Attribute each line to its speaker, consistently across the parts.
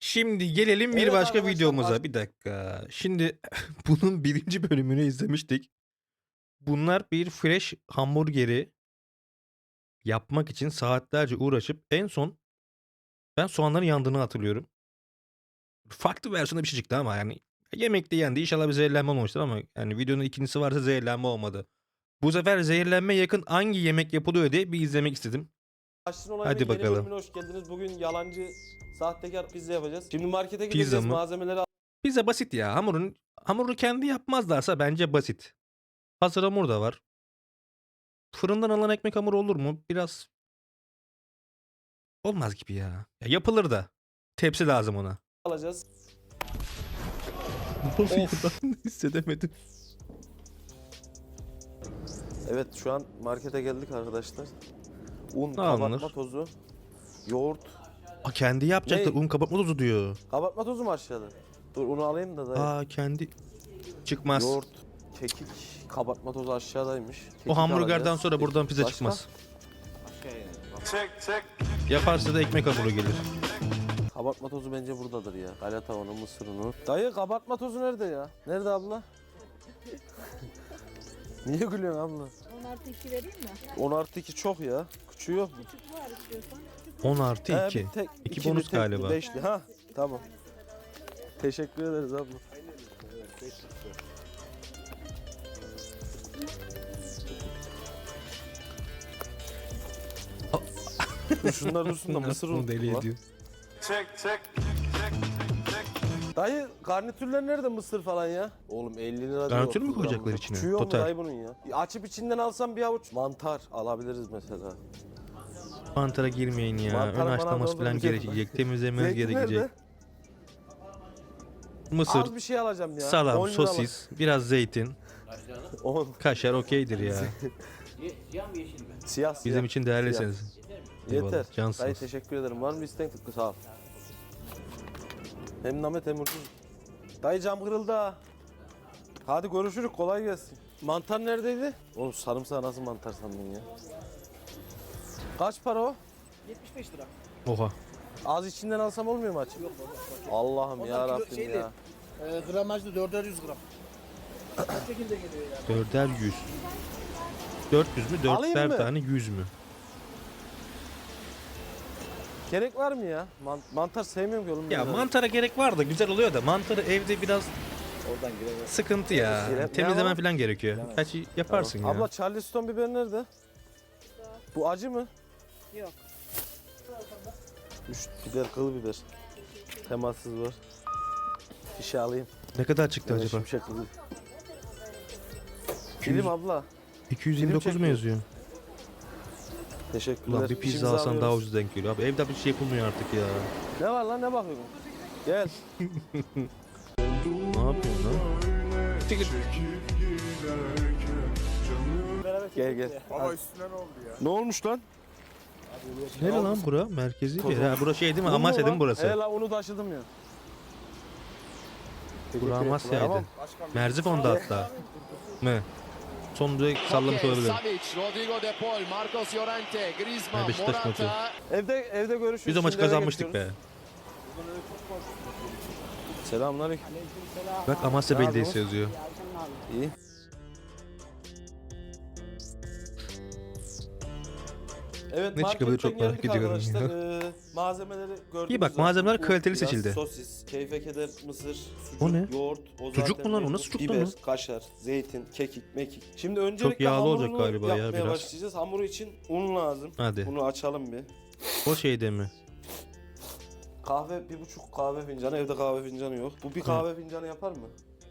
Speaker 1: Şimdi gelelim bir
Speaker 2: Evet
Speaker 1: başka
Speaker 2: arkadaşlar,
Speaker 1: videomuza.
Speaker 2: baş-
Speaker 1: Bir dakika. Şimdi bunun birinci bölümünü izlemiştik. Bunlar bir fresh hamburgeri yapmak için saatlerce uğraşıp en son ben soğanların yandığını hatırlıyorum. Farklı versiyonda bir şey çıktı ama yani yemekte yendi. İnşallah bir zehirlenme olmamıştır ama yani videonun ikincisi varsa zehirlenme olmadı. Bu sefer zehirlenme yakın hangi yemek yapılıyor diye bir izlemek istedim.
Speaker 2: Başlığın olan
Speaker 1: Hadi bakalım.
Speaker 2: bölümüne hoş geldiniz. Bugün yalancı sahtekar pizza yapacağız. Şimdi markete
Speaker 1: Pizza
Speaker 2: gideceğiz
Speaker 1: mı?
Speaker 2: malzemeleri
Speaker 1: Pizza basit ya. Hamurun hamuru kendi yapmazlarsa bence basit. Hazır hamur da var. Fırından alınan ekmek hamuru olur mu? Biraz olmaz gibi ya. ya yapılır da. Tepsi lazım ona.
Speaker 2: alacağız.
Speaker 1: Ne oluyor lan? Hissedemedim.
Speaker 2: Evet şu an markete geldik arkadaşlar. Un, kabartma tozu, yoğurt.
Speaker 1: Aa, kendi yapacaklar.
Speaker 2: Ne?
Speaker 1: Un kabartma tozu diyor.
Speaker 2: Kabartma tozu mu aşağıda? Dur onu alayım da dayı.
Speaker 1: Aa kendi. Çıkmaz.
Speaker 2: Yoğurt, kekik, kabartma tozu aşağıdaymış. Kekik
Speaker 1: o hamburgerden
Speaker 2: alacağız.
Speaker 1: sonra buradan pizza
Speaker 2: Başka?
Speaker 1: çıkmaz. Yaparsa da ekmek hamuru gelir.
Speaker 2: Kabartma tozu bence buradadır ya. Galata unu, mısır unu. Dayı kabartma tozu nerede ya? Nerede abla? Niye gülüyorsun abla?
Speaker 3: 10 artı 2 vereyim mi?
Speaker 2: 10 artı 2 çok ya. Küçüğü yok mu?
Speaker 3: Küçük var istiyorsan. Küçük
Speaker 1: 10 artı
Speaker 2: He,
Speaker 1: 2.
Speaker 2: bir tek,
Speaker 1: İki
Speaker 2: ikili,
Speaker 1: bonus
Speaker 2: tekli,
Speaker 1: galiba.
Speaker 2: Beşli. Ha tamam. Teşekkür ederiz abla. Dur şunlar dursun da mısır
Speaker 1: Bunu deli
Speaker 2: lan.
Speaker 1: ediyor.
Speaker 2: Dayı garnitürler nerede mısır falan ya? Oğlum 50 lira diyor.
Speaker 1: Garnitür mü koyacaklar içine?
Speaker 2: Yok mu
Speaker 1: Total.
Speaker 2: dayı bunun ya? Açıp içinden alsam bir avuç mantar alabiliriz mesela.
Speaker 1: Mantara girmeyin ya.
Speaker 2: Mantar
Speaker 1: Ön
Speaker 2: falan
Speaker 1: haşlaması falan
Speaker 2: dolduracağız.
Speaker 1: gerekecek. Temizlemeniz
Speaker 2: Zeytin
Speaker 1: gerekecek.
Speaker 2: nerede?
Speaker 1: Mısır,
Speaker 2: Az bir şey alacağım ya.
Speaker 1: salam,
Speaker 2: 10 lira
Speaker 1: sosis, biraz zeytin,
Speaker 2: bak. 10.
Speaker 1: kaşar okeydir ya.
Speaker 2: Siyah siyah.
Speaker 1: Bizim için değerlisiniz.
Speaker 2: Yeter.
Speaker 1: Eyvallah,
Speaker 2: Dayı
Speaker 1: Cansınız.
Speaker 2: teşekkür ederim. Var mı isteğin sağ ol. Hem Namet hem ucuz. Dayı cam kırıldı ha. Hadi görüşürüz kolay gelsin. Mantar neredeydi? Oğlum sarımsağı nasıl mantar sandın ya? Kaç para o?
Speaker 4: 75 lira.
Speaker 1: Oha.
Speaker 2: Az içinden alsam olmuyor mu açık? Allah'ım
Speaker 4: Onlar
Speaker 2: ya
Speaker 4: kilo-
Speaker 2: Rabbim ya.
Speaker 4: Ee, gramajlı 4'er 100 gram. Bu şekilde geliyor yani.
Speaker 1: Dörder yüz. 400 mü?
Speaker 2: Alayım
Speaker 1: Dörtler
Speaker 2: mı?
Speaker 1: tane 100 mü?
Speaker 2: Gerek var mı ya? Man- mantar sevmiyorum ki oğlum.
Speaker 1: Ya
Speaker 2: ben.
Speaker 1: mantara gerek var da güzel oluyor da mantarı evde biraz
Speaker 4: Oradan girer.
Speaker 1: sıkıntı ya. Temizlemen falan gerekiyor. Gerçi yaparsın
Speaker 2: Tamam.
Speaker 1: ya.
Speaker 2: Abla Charleston biber nerede? Bu acı mı?
Speaker 3: Yok.
Speaker 2: Üç biber, kıl biber. Temassız var. Şişe alayım.
Speaker 1: Ne kadar çıktı acaba?
Speaker 2: Şimşek kılı. Film abla.
Speaker 1: 229 mu yazıyor?
Speaker 2: Teşekkürler.
Speaker 1: Ulan bir pizza
Speaker 2: İşimizi
Speaker 1: alsan daha
Speaker 2: alıyoruz.
Speaker 1: ucuz denk geliyor. Abi evde bir şey yapılmıyor artık ya.
Speaker 2: Ne var lan ne bakıyorsun? Gel.
Speaker 1: Ne yapıyorsun lan?
Speaker 2: Gel gel.
Speaker 4: Baba üstüne ne oldu ya?
Speaker 2: Ne olmuş lan?
Speaker 1: Nere lan bura? Merkezi bir
Speaker 2: Toz
Speaker 1: yer. Ha, burası şey değil mi? Amasya değil
Speaker 2: lan?
Speaker 1: mi burası?
Speaker 2: He lan onu taşıdım ya.
Speaker 1: Bura Amasya'ydı.
Speaker 2: Tamam.
Speaker 1: Merzifon'da hatta. Mı? Son direkt sallamış olabilirim.
Speaker 5: Savic, Rodrigo De Paul, Marcos Llorente, Griezmann,
Speaker 1: Ha, Beşiktaş maçı.
Speaker 5: Morata.
Speaker 2: Evde evde görüşürüz.
Speaker 1: Biz o maçı kazanmıştık be.
Speaker 2: Selamünaleyküm.
Speaker 1: Bak Amasya Belediyesi yazıyor.
Speaker 2: İyi. Evet,
Speaker 1: Ne çıkabilir çok
Speaker 2: marketten
Speaker 1: merak
Speaker 2: geldik
Speaker 1: ediyorum
Speaker 2: arkadaşlar. Ee, malzemeleri gördük.
Speaker 1: İyi bak, malzemeler kaliteli
Speaker 2: Biraz
Speaker 1: seçildi.
Speaker 2: Sosis, keyfe keder, mısır, sucuk,
Speaker 1: O ne?
Speaker 2: yoğurt. O
Speaker 1: Sucuk
Speaker 2: zaten
Speaker 1: mu lan o?
Speaker 2: mevcut.
Speaker 1: Nasıl sucuk
Speaker 2: Biber,
Speaker 1: lan o?
Speaker 2: kaşar, zeytin, kekik, mekik. Şimdi öncelikle
Speaker 1: yağlı olacak
Speaker 2: hamurunu
Speaker 1: galiba ya
Speaker 2: yapmaya
Speaker 1: biraz.
Speaker 2: başlayacağız. Hamuru için un lazım.
Speaker 1: Hadi.
Speaker 2: Bunu açalım bir.
Speaker 1: O şeyde mi?
Speaker 2: Kahve, bir buçuk kahve fincanı. Evde kahve fincanı yok. Bu bir kahve fincanı yapar mı?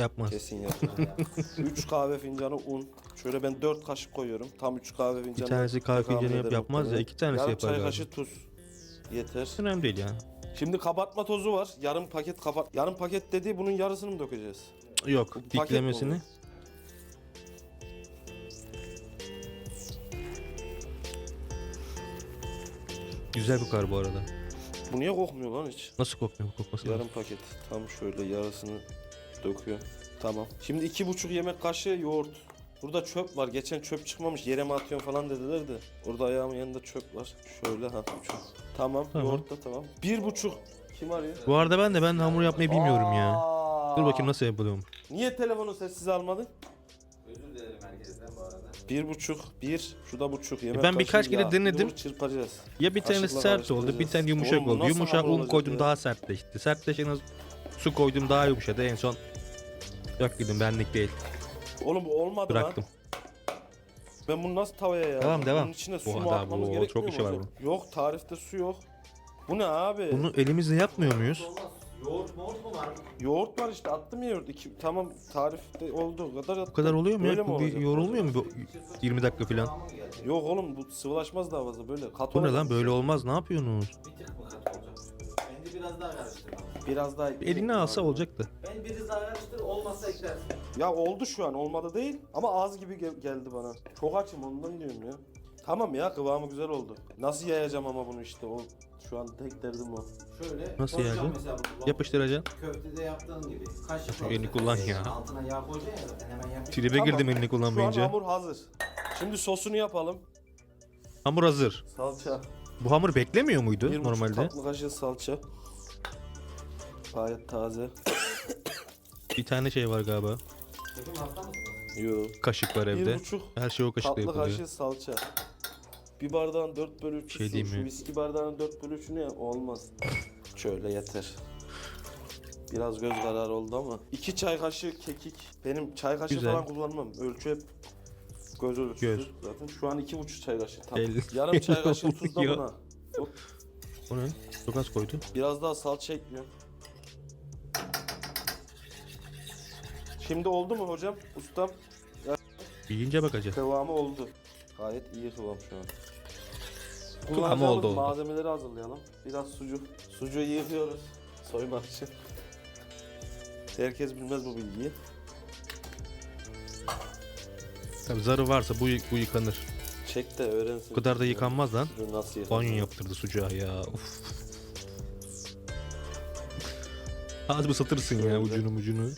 Speaker 1: Yapmaz.
Speaker 2: Kesin yapar. 3 kahve fincanı un. Şöyle ben 4 kaşık koyuyorum. Tam 3 kahve fincanı.
Speaker 1: Bir tanesi kahve fincanı yap, yapmaz ya. iki tanesi
Speaker 2: Yarım
Speaker 1: yapar
Speaker 2: çay
Speaker 1: galiba.
Speaker 2: kaşığı tuz. Yeter.
Speaker 1: Önemli değil ya.
Speaker 2: Şimdi kabartma tozu var. Yarım paket kabart. Yarım paket dediği bunun yarısını mı dökeceğiz?
Speaker 1: Yok.
Speaker 2: Bu
Speaker 1: Diklemesini. Güzel bir kar bu arada.
Speaker 2: Bu niye kokmuyor lan hiç?
Speaker 1: Nasıl kokmuyor? Kokması lazım.
Speaker 2: Yarım paket. Tam şöyle yarısını döküyorum. Tamam. Şimdi iki buçuk yemek kaşığı yoğurt. Burada çöp var. Geçen çöp çıkmamış. Yere mi atıyorsun falan dediler de. Orada ayağımın yanında çöp var. Şöyle ha çöp. Tamam.
Speaker 1: Tamam.
Speaker 2: Yoğurt da tamam. Bir buçuk Kim arıyor?
Speaker 1: Bu arada ben de ben de hamur yapmayı bilmiyorum ya.
Speaker 2: Aa!
Speaker 1: Dur bakayım nasıl yapılıyor.
Speaker 2: Niye telefonu sessiz almadın? Özür dilerim herkesten bu arada. Bir buçuk, bir, şu da buçuk. Yemek
Speaker 1: E ben birkaç kere
Speaker 2: yağ.
Speaker 1: denedim.
Speaker 2: Dur çırpacağız.
Speaker 1: Ya bir
Speaker 2: Kaşıkla
Speaker 1: sert oldu, bir tane yumuşak
Speaker 2: Oğlum
Speaker 1: oldu. Yumuşak un koydum
Speaker 2: ya?
Speaker 1: daha sertleşti. Sertleşen az su koydum daha yumuşadı. En son döktüm benlik değil.
Speaker 2: Oğlum bu olmadı lan.
Speaker 1: Bıraktım.
Speaker 2: Ben bunu nasıl tavaya ya?
Speaker 1: Devam, devam.
Speaker 2: Bunun içine su
Speaker 1: Oha,
Speaker 2: mu
Speaker 1: daha
Speaker 2: atmamız
Speaker 1: bu-
Speaker 2: gerekmiyor
Speaker 1: çok
Speaker 2: mu
Speaker 1: işi var
Speaker 2: hocam? Yok tarifte su yok. Bu ne abi?
Speaker 1: Bunu elimizle yapmıyor muyuz?
Speaker 2: Yoğurt var işte attım ya yoğurt. İki, tamam tarifte olduğu kadar attım.
Speaker 1: Bu kadar oluyor mu
Speaker 2: Böyle
Speaker 1: ya?
Speaker 2: mi
Speaker 1: Bu bir
Speaker 2: olacak?
Speaker 1: yorulmuyor mu bu 20 dakika falan?
Speaker 2: Yok oğlum bu sıvılaşmaz daha fazla böyle. Kat
Speaker 1: Bu ne
Speaker 2: olacak.
Speaker 1: lan böyle olmaz ne yapıyorsunuz?
Speaker 6: Bence biraz daha karıştır.
Speaker 2: Biraz daha
Speaker 1: Elini alsa olacaktı.
Speaker 6: Ben biraz daha karıştır olmazsa eklersin.
Speaker 2: Ya oldu şu an olmadı değil ama az gibi gel- geldi bana. Çok açım ondan diyorum ya. Tamam ya kıvamı güzel oldu. Nasıl yayacağım ama bunu işte o şu an tek derdim o.
Speaker 6: Şöyle
Speaker 1: Nasıl
Speaker 6: koyacağım
Speaker 1: yani?
Speaker 6: mesela
Speaker 1: Yapıştıracaksın.
Speaker 6: Köftede yaptığın gibi. Kaşık
Speaker 1: Şu elini kullan ya.
Speaker 6: Altına yağ koyacaksın ya ben hemen yapayım.
Speaker 1: Tribe
Speaker 2: Tamam.
Speaker 1: girdim elini
Speaker 2: Şu an
Speaker 1: kullanmayınca.
Speaker 2: hamur hazır. Şimdi sosunu yapalım.
Speaker 1: Hamur hazır.
Speaker 2: Salça.
Speaker 1: Bu hamur beklemiyor
Speaker 2: Bir
Speaker 1: muydu
Speaker 2: buçuk
Speaker 1: normalde?
Speaker 2: tatlı kaşığı salça. Gayet taze.
Speaker 1: Bir tane şey var galiba.
Speaker 2: Yo.
Speaker 1: Kaşık var
Speaker 2: Bir
Speaker 1: evde.
Speaker 2: buçuk
Speaker 1: Her şey o kaşıkla
Speaker 2: tatlı
Speaker 1: yapılıyor.
Speaker 2: kaşığı salça. Bir bardağın 4 bölü 3'ü
Speaker 1: Şey
Speaker 2: su.
Speaker 1: diyeyim
Speaker 2: Şu
Speaker 1: mi?
Speaker 2: viski bardağının 4 bölü 3'ü ne? Olmaz. Şöyle yeter. Biraz göz kararı oldu ama. 2 çay kaşığı kekik. Benim çay kaşığı
Speaker 1: Güzel.
Speaker 2: falan kullanmam. Ölçü hep göz ölçüsü.
Speaker 1: Göz.
Speaker 2: Zaten şu an 2,5 çay kaşığı. Tam.
Speaker 1: El-
Speaker 2: Yarım çay kaşığı tuz da
Speaker 1: Ya.
Speaker 2: buna. Hop,
Speaker 1: O ne? Çok az koydu.
Speaker 2: Biraz daha salça ekliyorum. Şimdi oldu mu hocam? Ustam
Speaker 1: Yiyince bakacağız.
Speaker 2: kıvamı oldu. Gayet iyi kıvam şu an. Kullanacağımız
Speaker 1: oldu, oldu.
Speaker 2: Malzemeleri hazırlayalım. Biraz sucuk. Sucuğu yıkıyoruz. Soymak için. Herkes bilmez bu bilgiyi.
Speaker 1: Tabii zarı varsa bu, bu yıkanır.
Speaker 2: Çek de öğrensin.
Speaker 1: Bu kadar da yıkanmaz lan.
Speaker 2: Sucuğu nasıl yıkanır?
Speaker 1: Banyo yaptırdı sucuğa ya. Uf. Az mı satırsın ya ucunu ucunu.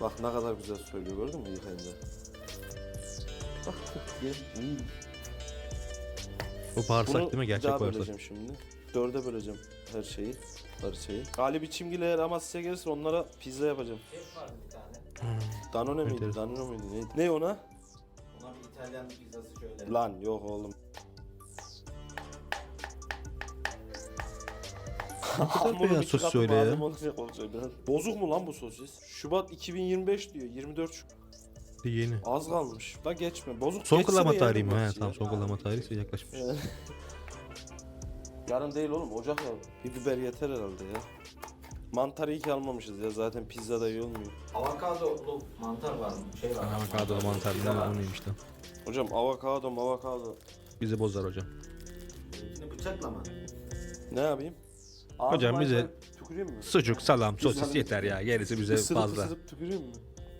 Speaker 2: Bak ne kadar güzel söylüyor gördün mü yıkayınca? Bak gel. Hmm.
Speaker 1: O bağırsak
Speaker 2: Bunu
Speaker 1: değil mi? Gerçek
Speaker 2: daha
Speaker 1: bağırsak.
Speaker 2: böleceğim şimdi. Dörde böleceğim her şeyi. Parçayı. Ali biçimgil eğer Amasya'ya gelirse onlara pizza yapacağım.
Speaker 6: Şef vardı bir tane.
Speaker 2: Danone miydi? Danone miydi? Neydi? Ne ona?
Speaker 6: Ona bir İtalyan pizzası şöyle.
Speaker 2: Lan yok oğlum. Hamurun
Speaker 1: beyaz
Speaker 2: iki
Speaker 1: sos
Speaker 2: katı
Speaker 1: söyle ya.
Speaker 2: malzeme olacak olacak biraz. Bozuk mu lan bu sosis? Şubat 2025 diyor. 24 Şubat.
Speaker 1: Yeni.
Speaker 2: Az kalmış. Da geçme. Bozuk
Speaker 1: Son
Speaker 2: geçse de
Speaker 1: kullanma
Speaker 2: yerdim
Speaker 1: tarihi mi? He
Speaker 2: ya.
Speaker 1: tamam son kullanma tarihi ise yaklaşmış.
Speaker 2: Yarın değil oğlum Ocak ya. Bir biber yeter herhalde ya. Mantar iyi ki almamışız ya zaten pizzada iyi olmuyor.
Speaker 6: Avokadolu mantar var mı? Şey var.
Speaker 1: Avokado mantar ne
Speaker 6: Pizza var.
Speaker 1: o neymiş lan?
Speaker 2: Hocam avokado avokado.
Speaker 1: Bizi bozar hocam.
Speaker 6: Şimdi bıçakla mı?
Speaker 2: Ne yapayım?
Speaker 1: Hocam
Speaker 2: Ağzıma
Speaker 1: bize-
Speaker 2: açar, Tüküreyim mi?
Speaker 1: Sucuk, salam, sosis
Speaker 2: Güzel.
Speaker 1: yeter ya. Gerisi bize
Speaker 2: Isırıp
Speaker 1: fazla.
Speaker 2: ısırıp tüküreyim mi?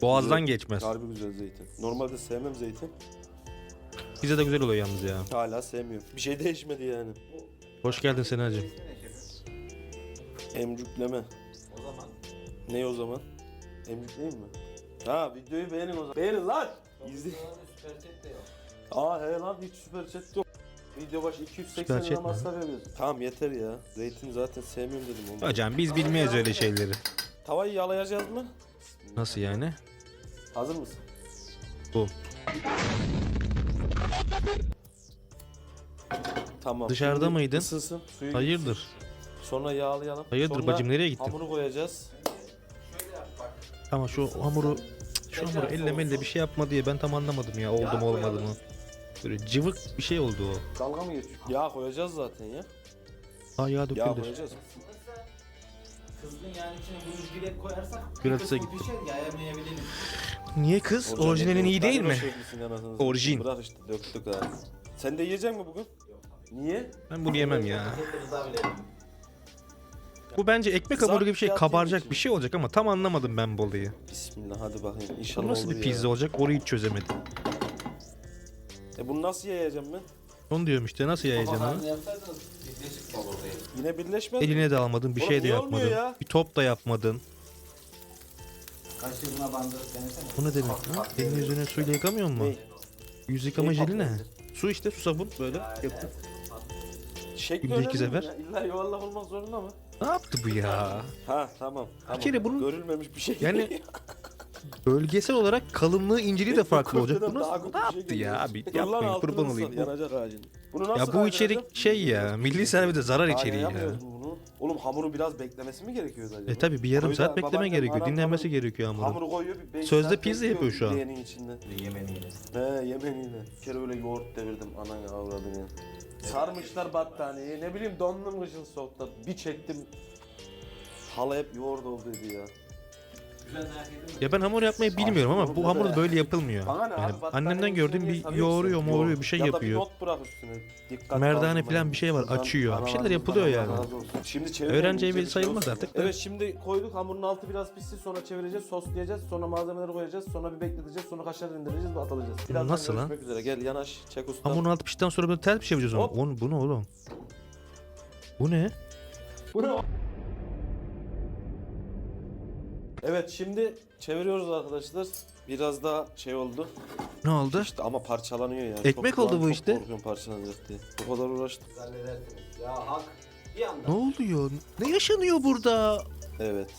Speaker 1: Boğazdan
Speaker 2: Güzel.
Speaker 1: geçmez.
Speaker 2: Harbi güzel zeytin. Normalde sevmem zeytin.
Speaker 1: Bize de güzel oluyor yalnız ya.
Speaker 2: Hala sevmiyorum. Bir şey değişmedi yani.
Speaker 1: Hoş geldin Senacığım.
Speaker 2: Emcükleme.
Speaker 6: O zaman.
Speaker 2: Ne o zaman? Emcükleyeyim mi? Ha videoyu beğenin o zaman. Beğenin lan! İzle.
Speaker 6: Süper chat de yok.
Speaker 2: Aa he lan hiç süper chat yok. Video başı 280
Speaker 1: Süper
Speaker 2: lira
Speaker 1: chat mi?
Speaker 2: masraf yapıyoruz. Tamam yeter ya. Zeytin zaten sevmiyorum dedim onu.
Speaker 1: Hocam biz bilmeyiz öyle şeyleri.
Speaker 2: Tavayı yalayacağız mı?
Speaker 1: Nasıl yani?
Speaker 2: Hazır mısın?
Speaker 1: Bu.
Speaker 2: Tamam.
Speaker 1: Dışarıda
Speaker 2: Şimdi
Speaker 1: mıydın?
Speaker 2: Isınsın. Suyu
Speaker 1: Hayırdır?
Speaker 2: Sonra yağlayalım.
Speaker 1: Hayırdır
Speaker 2: Sonra
Speaker 1: bacım nereye gittin?
Speaker 2: Hamuru koyacağız.
Speaker 1: Ama şu hamuru şu hamuru elle melle bir şey yapma diye ben tam anlamadım ya oldu mu olmadı mı. Böyle cıvık bir şey oldu o.
Speaker 2: Dalga mı geçiyor? Yağ koyacağız zaten ya.
Speaker 1: Ha yağ
Speaker 2: Yağ
Speaker 1: döküldü.
Speaker 2: koyacağız.
Speaker 6: Kızgın yağın içine buz bilek koyarsak
Speaker 1: Pilates'e
Speaker 6: bir kısmı
Speaker 1: gittim.
Speaker 6: pişer yayamayabiliriz.
Speaker 1: Niye kız?
Speaker 2: Hocam,
Speaker 1: Orijinalin iyi değil mi? Orijin.
Speaker 2: Bırak işte döktük ha. Sen de yiyecek mi bugün? Niye?
Speaker 1: Ben bunu yemem ya.
Speaker 6: Hep bile.
Speaker 1: Bu bence ekmek hamuru gibi bir şey
Speaker 2: fiyat
Speaker 1: kabaracak bir şey olacak ama tam anlamadım ben bu olayı.
Speaker 2: Bismillah hadi bakayım. İnşallah
Speaker 1: Bu nasıl
Speaker 2: olur
Speaker 1: bir pizza
Speaker 2: ya.
Speaker 1: olacak orayı hiç çözemedim.
Speaker 2: E bunu nasıl yiyeceğim ben?
Speaker 1: Onu diyorum işte nasıl yayacaksın onu?
Speaker 6: Yapsaydınız birleşik?
Speaker 2: Yine birleşmez.
Speaker 1: Eline de almadın bir
Speaker 2: Oğlum
Speaker 1: şey de
Speaker 2: niye olmuyor
Speaker 1: yapmadın.
Speaker 2: ya?
Speaker 1: Bir top da yapmadın.
Speaker 6: Kaşığına bandırıp denesene.
Speaker 1: Bu ne demek lan? Elini yüzünü suyla yıkamıyor mu?
Speaker 2: Ne?
Speaker 1: Yüz yıkama
Speaker 2: Ne
Speaker 1: jeli ne?
Speaker 2: patladı?
Speaker 1: Su işte su sabun böyle yaptın.
Speaker 2: Şekli
Speaker 1: Günde iki
Speaker 2: önemli mi
Speaker 1: sefer.
Speaker 2: ya? İlla yuvarlak olmak zorunda mı?
Speaker 1: Ne yaptı bu ya?
Speaker 2: Ha tamam. tamam.
Speaker 1: kere bunun-
Speaker 2: Görülmemiş bir şey.
Speaker 1: Yani bölgesel olarak kalınlığı inceliği de farklı olacak. Bu nasıl, ne yaptı ya abi? Yapmayın kurban olayım. Bu-
Speaker 2: Yanacak ağacın. Bunu nasıl
Speaker 1: Ya bu içerik şey ya. Milli servete zarar içeriği ya.
Speaker 2: Oğlum hamuru biraz beklemesi mi gerekiyordu acaba?
Speaker 1: E tabi bir yarım saat
Speaker 2: da
Speaker 1: bekleme gerekiyor. Dinlenmesi
Speaker 2: hamuru-
Speaker 1: gerekiyor hamurun.
Speaker 2: Hamuru koyuyor bir 5
Speaker 1: Sözde pizza yapıyor şu an.
Speaker 2: leğenin içinde.
Speaker 6: Yemeniyle.
Speaker 2: He yemeniyle. Bir kere öyle yoğurt devirdim anan avradını. Sarmışlar battaniyeyi. Ne bileyim dondum kışın soğukta. Bir çektim. Halı hep yoğurt olduydu ya.
Speaker 1: Ya ben hamur yapmayı bilmiyorum ama bu hamur böyle yapılmıyor.
Speaker 2: Bana ne
Speaker 1: Yani
Speaker 2: abi battaniyenin
Speaker 1: annemden gördüğüm
Speaker 2: içine
Speaker 1: bir
Speaker 2: sarıyorsun?
Speaker 1: yoğuruyor, moğuruyor bir şey
Speaker 2: ya
Speaker 1: yapıyor.
Speaker 2: da bir not bırak üstüne. Dikkat
Speaker 1: Merdane
Speaker 2: lazım
Speaker 1: falan bir şey var, açıyor. Bir şeyler yapılıyor
Speaker 2: Allah
Speaker 1: yani.
Speaker 2: razı olsun. Şimdi
Speaker 1: Öğrenci
Speaker 2: iyice
Speaker 1: evi
Speaker 2: bir şey
Speaker 1: sayılmaz
Speaker 2: olsun.
Speaker 1: artık da.
Speaker 2: Evet şimdi koyduk hamurun altı biraz pişsin sonra çevireceğiz soslayacağız sonra malzemeleri koyacağız sonra bir bekleteceğiz sonra kaşar indireceğiz ve atılacağız. Birazdan
Speaker 1: Nasıl lan?
Speaker 2: görüşmek üzere gel yanaş çek ustam.
Speaker 1: Hamurun altı piştikten sonra böyle ters bir şey yapacağız onu.
Speaker 2: Hop.
Speaker 1: Bu ne oğlum? Bu ne?
Speaker 2: Evet şimdi çeviriyoruz arkadaşlar. Biraz daha şey oldu.
Speaker 1: Ne oldu?
Speaker 2: İşte ama parçalanıyor ya.
Speaker 1: Ekmek
Speaker 2: Çok-
Speaker 1: oldu bu
Speaker 2: çok
Speaker 1: işte.
Speaker 2: korkuyorum parçalanacak diye. Bu kadar uğraştık.
Speaker 6: Halledersiniz. Ya hak. Bir anda.
Speaker 1: Ne oluyor? Ne yaşanıyor burada?
Speaker 2: Evet.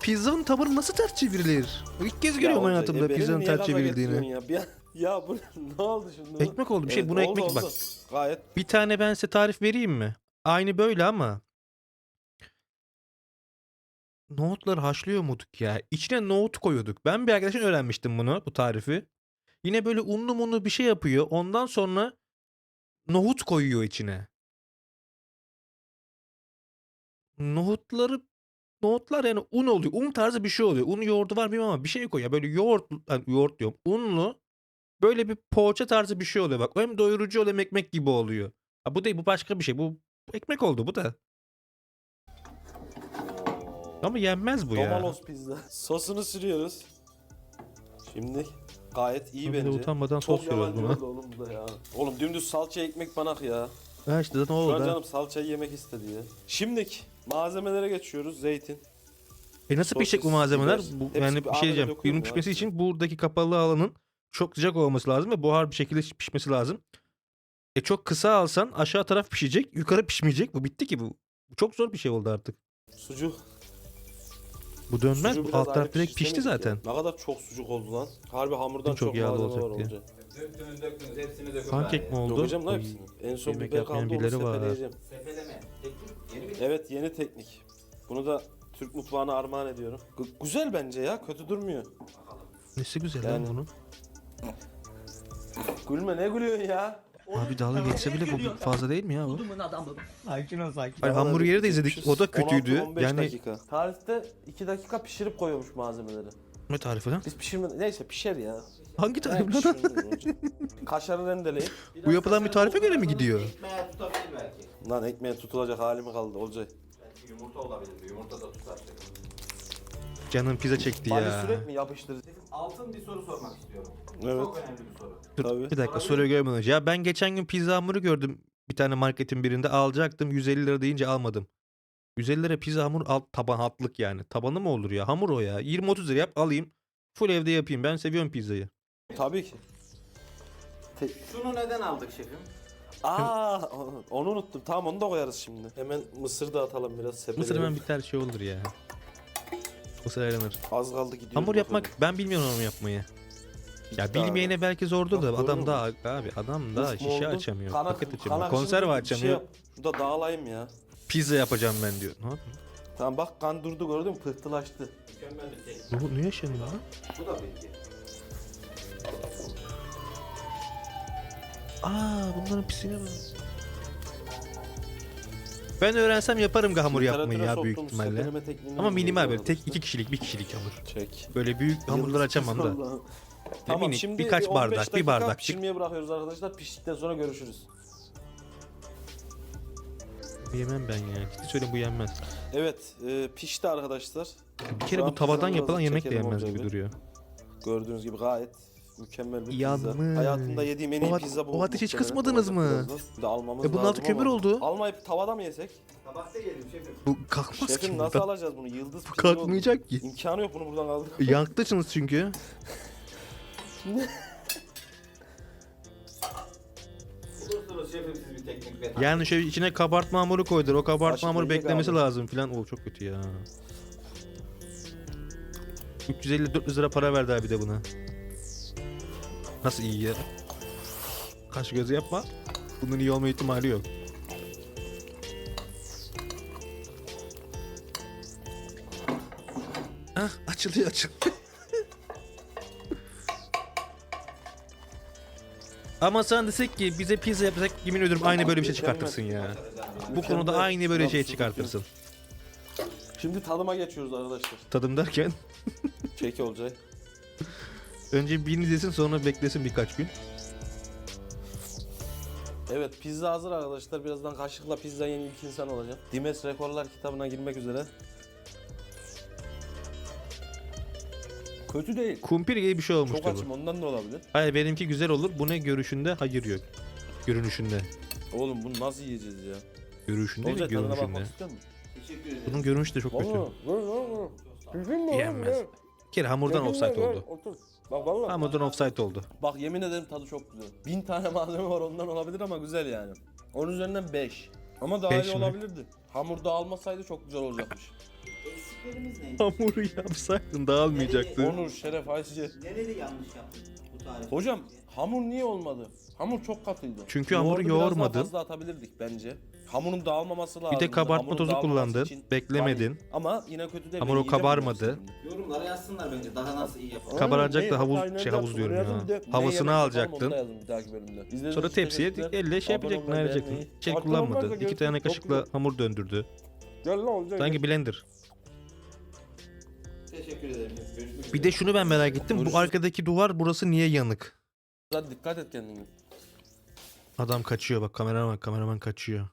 Speaker 1: Pizzanın tabanı nasıl ters çevrilir? İlk kez görüyorum
Speaker 2: Ya
Speaker 1: hayatımda
Speaker 2: e, beni
Speaker 1: pizzanın
Speaker 2: niye
Speaker 1: ters çevrildiğini.
Speaker 2: Ya, Bir- ya bu ne oldu şimdi?
Speaker 1: Ekmek oldu bir şey.
Speaker 2: Evet,
Speaker 1: Buna
Speaker 2: oldu,
Speaker 1: ekmek bak.
Speaker 2: oldu. Gayet
Speaker 1: Bir tane ben size tarif vereyim mi? Aynı böyle ama. Nohutları haşlıyor muyduk ya? İçine nohut koyuyorduk. Ben bir arkadaşım öğrenmiştim bunu, bu tarifi. Yine böyle unlu munlu bir şey yapıyor. Ondan sonra nohut koyuyor içine. Nohutları nohutlar yani un oluyor. Un tarzı bir şey oluyor. Un yoğurdu var bilmiyorum ama bir şey koyuyor. Böyle yoğurt, yani yoğurt diyorum. Unlu böyle bir poğaça tarzı bir şey oluyor bak. Hem doyurucu oluyor hem ekmek gibi oluyor. Ha, bu değil bu başka bir şey. Bu, ekmek oldu bu da. Ama yenmez bu ya.
Speaker 2: Domalos pizza. Sosunu sürüyoruz. Şimdi gayet iyi
Speaker 1: Bir de
Speaker 2: bence.
Speaker 1: utanmadan
Speaker 2: Çok
Speaker 1: sos sürüyoruz
Speaker 2: yalancı
Speaker 1: buna.
Speaker 2: oldu oğlum bu da ya. Oğlum dümdüz salça ekmek banak ya.
Speaker 1: Ha işte zaten o
Speaker 2: Şu an
Speaker 1: oldu. ha.
Speaker 2: canım salçayı yemek istedi ya. Şimdilik malzemelere geçiyoruz. Zeytin.
Speaker 1: E nasıl pişecek bu
Speaker 2: sosis,
Speaker 1: malzemeler?
Speaker 2: biber,
Speaker 1: Bu,
Speaker 2: hepsi
Speaker 1: yani
Speaker 2: bir
Speaker 1: şey diyeceğim.
Speaker 2: döküyorum
Speaker 1: Bunun
Speaker 2: ya
Speaker 1: pişmesi için buradaki kapalı alanın çok sıcak olması lazım ve buhar bir şekilde pişmesi lazım. E çok kısa alsan aşağı taraf pişecek, yukarı pişmeyecek. Bu bitti ki bu. Bu çok zor bir şey oldu artık.
Speaker 2: Sucuk.
Speaker 1: Bu dönmez.
Speaker 2: Sucuğu
Speaker 1: Bu
Speaker 2: biraz
Speaker 1: alt
Speaker 2: ayrı
Speaker 1: taraf direkt pişti
Speaker 2: pişirsemedik ya.
Speaker 1: zaten.
Speaker 2: Ne kadar çok sucuk oldu lan. Harbi hamurdan
Speaker 1: Çok
Speaker 2: çok,
Speaker 1: yağlı
Speaker 2: malzeme var
Speaker 1: olacak diye.
Speaker 2: olacak.
Speaker 6: Döktünüz döktünüz hepsini dökün
Speaker 1: Pankek mi oldu?
Speaker 2: Dokacağım lan
Speaker 1: Oy,
Speaker 2: hepsini. En son
Speaker 1: yemek
Speaker 2: biber
Speaker 1: yapmayan
Speaker 2: kaldı onu
Speaker 1: birileri var ha.
Speaker 2: sepeleyeceğim.
Speaker 6: Sepeleme. Teknik yeni bir
Speaker 2: Evet yeni teknik. Bunu da Türk mutfağına armağan ediyorum. G- güzel bence ya kötü durmuyor.
Speaker 1: Nesi güzel
Speaker 2: Yani-
Speaker 1: lan bunun?
Speaker 2: Gülme ne gülüyorsun ya?
Speaker 1: Abi dalga geçse bile bu fazla değil mi ya bu?
Speaker 6: Budumun adamı.
Speaker 4: Sakin ol sakin.
Speaker 1: Hayır, hamburgeri de izledik. O da kötüydü.
Speaker 2: 16-15
Speaker 1: Yani
Speaker 2: dakika. Tarifte 2 dakika pişirip koyuyormuş malzemeleri.
Speaker 1: ne tarifi lan?
Speaker 2: Biz pişirmedik. Neyse pişer ya.
Speaker 1: Hangi tarif lan?
Speaker 2: Kaşarı rendeleyip.
Speaker 1: Bu yapılan bir tarife göre mi gidiyor?
Speaker 6: Ekmeğe tutabilir belki.
Speaker 2: Lan ekmeğe tutulacak hali mi kaldı Olcay?
Speaker 6: Belki yumurta olabilir. Yumurta da tutar.
Speaker 1: Canım pizza çekti ya.
Speaker 2: sürek mi yapıştırır?
Speaker 6: Altın bir soru sormak istiyorum.
Speaker 2: Evet.
Speaker 6: Çok önemli bir soru.
Speaker 1: Dur
Speaker 2: Tabii.
Speaker 1: bir dakika soruyu görmeden önce. Ya ben geçen gün pizza hamuru gördüm bir tane marketin birinde alacaktım 150 lira deyince almadım. 150 lira pizza hamur alt taban altlık yani. Tabanı mı olur ya? Hamur o ya. 20-30 lira yap alayım. Full evde yapayım. Ben seviyorum pizzayı.
Speaker 2: Tabii ki.
Speaker 6: Şunu neden aldık şefim?
Speaker 2: Aa onu unuttum. Tamam onu da koyarız şimdi. Hemen mısır da atalım biraz.
Speaker 1: Mısır hemen biter şey olur ya. Mısır ayrılır.
Speaker 2: Az kaldı gidiyor.
Speaker 1: Hamur yapmak ben bilmiyorum hamur yapmayı. Ya bilmeyene belki zordur da
Speaker 2: Bak,
Speaker 1: adam
Speaker 2: doğru
Speaker 1: daha abi adam daha şişe açamıyor. Paket açamıyor. Konserve açamıyor.
Speaker 2: Şey Şurada dağılayım ya.
Speaker 1: Pizza yapacağım ben diyor. Ne yapayım?
Speaker 2: Tamam bak kan durdu gördün mü? Pıhtılaştı.
Speaker 6: Bir.
Speaker 1: Bu ne yaşanıyor lan?
Speaker 6: Bu da bilgi.
Speaker 1: Aa bunların pisine bak. Ben öğrensem yaparım hamur yapmayı ya büyük ihtimalle. Ama minimal böyle tek iki kişilik bir kişilik hamur.
Speaker 2: Çek.
Speaker 1: Böyle büyük hamurları açamam da.
Speaker 2: Tamam
Speaker 1: minik,
Speaker 2: şimdi
Speaker 1: birkaç
Speaker 2: bir 15
Speaker 1: bardak, bir bardakçık.
Speaker 2: Pişirmeye bırakıyoruz arkadaşlar. Piştikten sonra görüşürüz.
Speaker 1: Yemem ben ya. Ciddi söyleyeyim bu yenmez.
Speaker 2: Evet e, pişti arkadaşlar.
Speaker 1: Bir kere bu
Speaker 2: an
Speaker 1: tavadan yapılan yemek de yenmez gibi duruyor.
Speaker 2: Gördüğünüz gibi gayet mükemmel bir pizza.
Speaker 1: Yanmış.
Speaker 2: Hayatımda yediğim en iyi
Speaker 1: O at-
Speaker 2: pizza bu.
Speaker 1: o hiç
Speaker 2: muhtemelen.
Speaker 1: kısmadınız mı?
Speaker 2: Birazdan. Bir de almamız
Speaker 1: E bunun altı
Speaker 2: lazım
Speaker 1: kömür
Speaker 2: ama-
Speaker 1: oldu.
Speaker 2: Almayıp tavada mı yesek?
Speaker 6: Tabakta yiyelim şefim.
Speaker 1: Bu kalkmaz ki
Speaker 2: Şefim nasıl
Speaker 1: buradan.
Speaker 2: alacağız bunu? Yıldız
Speaker 1: Bu
Speaker 2: pizza oldu.
Speaker 1: kalkmayacak ki.
Speaker 2: İmkanı yok bunu buradan aldık.
Speaker 1: Yanktasınız çünkü.
Speaker 6: Bulursunuz şefim siz bir teknik ve
Speaker 1: Yani şöyle içine kabartma hamuru koydur. O kabartma hamuru beklemesi
Speaker 2: abi.
Speaker 1: lazım filan. O çok kötü ya. 350-400 lira para verdi abi de buna. Nasıl iyi ya? Kaş gözü yapma. Bunun iyi olma ihtimali yok. Ah açılıyor açılıyor. Ama sen desek ki bize pizza yapacak yemin ediyorum aynı böyle bir şey çıkartırsın ya. Bu konuda aynı böyle şey çıkartırsın.
Speaker 2: Şimdi tadıma geçiyoruz arkadaşlar.
Speaker 1: Tadım derken
Speaker 2: Çek Olcay.
Speaker 1: Önce birini izlesin sonra beklesin birkaç gün.
Speaker 2: Evet pizza hazır arkadaşlar. Birazdan kaşıkla pizza yiyen ilk insan olacağım. Dimes Rekorlar kitabına girmek üzere. Kötü değil.
Speaker 1: Kumpir gibi bir şey
Speaker 2: Çok
Speaker 1: olmuştur
Speaker 2: açım
Speaker 1: bu.
Speaker 2: ondan da olabilir.
Speaker 1: Hayır benimki güzel olur. Bu ne görüşünde? Hayır yok. Görünüşünde.
Speaker 2: Oğlum bunu nasıl yiyeceğiz ya?
Speaker 1: Görüşünde
Speaker 2: Olcay tadına
Speaker 1: görünüşünde.
Speaker 2: istiyor musun?
Speaker 1: Bunun görünüşü de çok kötü.
Speaker 2: Valla. Oğlum?
Speaker 1: Yenmez. Bir kere hamurdan
Speaker 2: ver,
Speaker 1: oldu.
Speaker 2: Otur. Bak valla.
Speaker 1: Hamurdan offside oldu.
Speaker 2: Bak yemin ederim tadı çok güzel. Bin tane malzeme var ondan olabilir ama güzel yani. Onun üzerinden 5. Ama daha
Speaker 1: Beş
Speaker 2: iyi
Speaker 1: mi?
Speaker 2: olabilirdi. Hamur dağılmasaydı çok güzel olacakmış.
Speaker 6: Eksiklerimiz neydi?
Speaker 1: Hamuru yapsaydın dağılmayacaktı.
Speaker 2: Onur, Şeref, Ayşe.
Speaker 6: Nerede yanlış yaptık bu tarif?
Speaker 2: Hocam hamur niye olmadı? Hamur çok katıydı.
Speaker 1: Çünkü hamuru
Speaker 2: Yoğurdu biraz daha
Speaker 1: yoğurmadın.
Speaker 2: fazla atabilirdik bence. Hamurun dağılmaması lazım.
Speaker 1: Bir de kabartma
Speaker 2: Hamurun
Speaker 1: tozu kullandın, beklemedin.
Speaker 2: Hani- Ama yine kötü değil.
Speaker 1: Hamur o
Speaker 2: Ben yiyeceğim
Speaker 1: kabarmadı.
Speaker 6: Yorumlara yazsınlar bence daha nasıl iyi yapalım.
Speaker 1: Kabaracak da havuz- şey, havuz diyorum ya.
Speaker 2: de
Speaker 1: Havasını alacaktın. Sonra tepsiye elle şey yapacaktın, ayıracaktın. Şey kullanmadı. İki tane kaşıkla hamur döndürdü.
Speaker 2: Gel lan olacak.
Speaker 1: Sanki blender.
Speaker 6: Teşekkür ederim. Görüşmek üzere.
Speaker 1: Bir de şunu ben merak ettim. Bu arkadaki duvar burası niye yanık?
Speaker 2: Hadi dikkat et kendine.
Speaker 1: Adam kaçıyor bak kameraman kameraman kaçıyor.